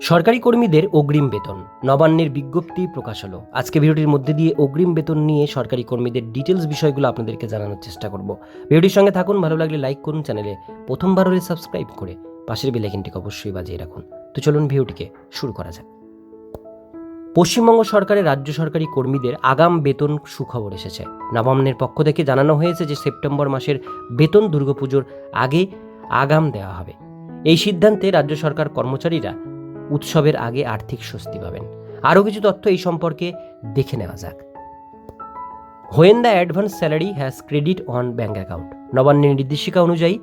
সরকারি কর্মীদের অগ্রিম বেতন। নবান্নের বিজ্ঞপ্তি প্রকাশ হলো। আজকে ভিডিওটির মধ্যে দিয়ে অগ্রিম বেতন নিয়ে সরকারি কর্মীদের ডিটেলস বিষয়গুলো আপনাদেরকে জানানোর চেষ্টা করব। ভিডিওটির সঙ্গে থাকুন, ভালো লাগলে লাইক করুন, চ্যানেলে প্রথমবার হলে সাবস্ক্রাইব করে পাশের বেলাইকিনটিকে অবশ্যই বাজিয়ে রাখুন। তো চলুন ভিডিওটিকে শুরু করা যাক। পশ্চিমবঙ্গ সরকারের রাজ্য সরকারি কর্মীদের আগাম বেতন সুখবর এসেছে। নবান্নের পক্ষ থেকে জানানো হয়েছে যে সেপ্টেম্বর মাসের বেতন দুর্গাপুজোর আগে আগাম দেওয়া হবে। এই সিদ্ধান্তে রাজ্য সরকার কর্মচারীরা উৎসবের আগে আর্থিক স্বস্তি পাবেন। আরও কিছু তথ্য এই সম্পর্কে দেখে নেওয়া যাক। When the advance salary has credit on bank account. নবান্নের নির্দেশিকা অনুযায়ী,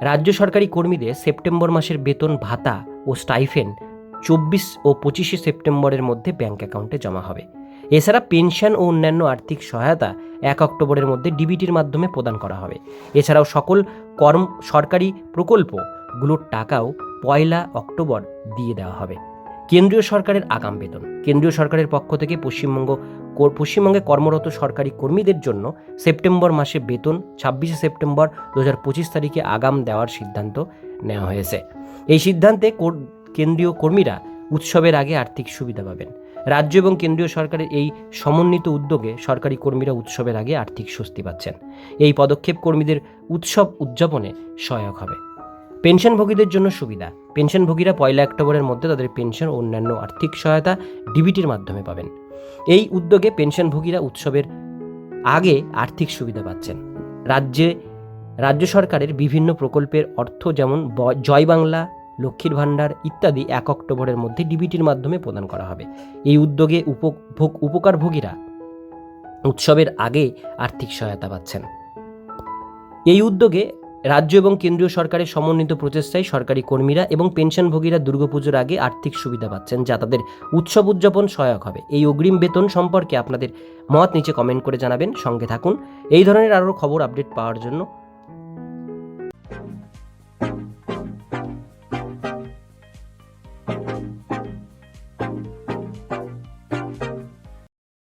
রাজ্য সরকারি কর্মীদের সেপ্টেম্বর মাসের বেতন, ভাতা ও স্টাইফেন চব্বিশ ও পঁচিশে সেপ্টেম্বরের মধ্যে ব্যাঙ্ক অ্যাকাউন্টে জমা হবে। এছাড়া পেনশন ও অন্যান্য আর্থিক সহায়তা এক অক্টোবরের মধ্যে ডিবিটির মাধ্যমে প্রদান করা হবে। এছাড়াও সকল কর্ম, সরকারি প্রকল্পগুলোর টাকাও পয়লা অক্টোবর দিয়ে দেওয়া হবে। কেন্দ্রীয় সরকারের আগাম বেতন। কেন্দ্রীয় সরকারের পক্ষ থেকে পশ্চিমবঙ্গ পশ্চিমবঙ্গে কর্মরত সরকারি কর্মীদের জন্য সেপ্টেম্বর মাসে বেতন, ছাব্বিশে সেপ্টেম্বর দু হাজার পঁচিশ তারিখে আগাম দেওয়ার সিদ্ধান্ত নেওয়া হয়েছে। এই সিদ্ধান্তে কেন্দ্রীয় কর্মীরা উৎসবের আগে আর্থিক সুবিধা পাবেন। রাজ্য এবং কেন্দ্রীয় সরকারের এই সমন্বিত উদ্যোগে সরকারি কর্মীরা উৎসবের আগে আর্থিক স্বস্তি পাচ্ছেন। এই পদক্ষেপ কর্মীদের উৎসব উদযাপনে সহায়ক হবে। পেনশনভোগীদের জন্য সুবিধা। পেনশনভোগীরা পয়লা অক্টোবরের মধ্যে তাদের পেনশন অন্যান্য আর্থিক সহায়তা ডিবিটির মাধ্যমে পাবেন। এই উদ্যোগে পেনশনভোগীরা উৎসবের আগে আর্থিক সুবিধা পাচ্ছেন। রাজ্যে, রাজ্য সরকারের বিভিন্ন প্রকল্পের অর্থ যেমন জয় বাংলা, লক্ষ্মীর ভাণ্ডার ইত্যাদি এক অক্টোবরের মধ্যে ডিবিটির মাধ্যমে প্রদান করা হবে। এই উদ্যোগে উপভোগ উপকারভোগীরা উৎসবের আগে আর্থিক সহায়তা পাচ্ছেন। এই উদ্যোগে রাজ্য এবং কেন্দ্রীয় সরকারের সমন্বিত প্রচেষ্টায় সরকারি কর্মীরা এবং পেনশনভোগীরা দুর্গাপুজোর আগে আর্থিক সুবিধা পাচ্ছেন, যা তাদের উৎসব উদযাপন সহায়ক হবে। এই অগ্রিম বেতন সম্পর্কে আপনাদের মত নিচে কমেন্ট করে জানাবেন। সঙ্গে থাকুন। এই ধরনের আরও খবর আপডেট পাওয়ার জন্য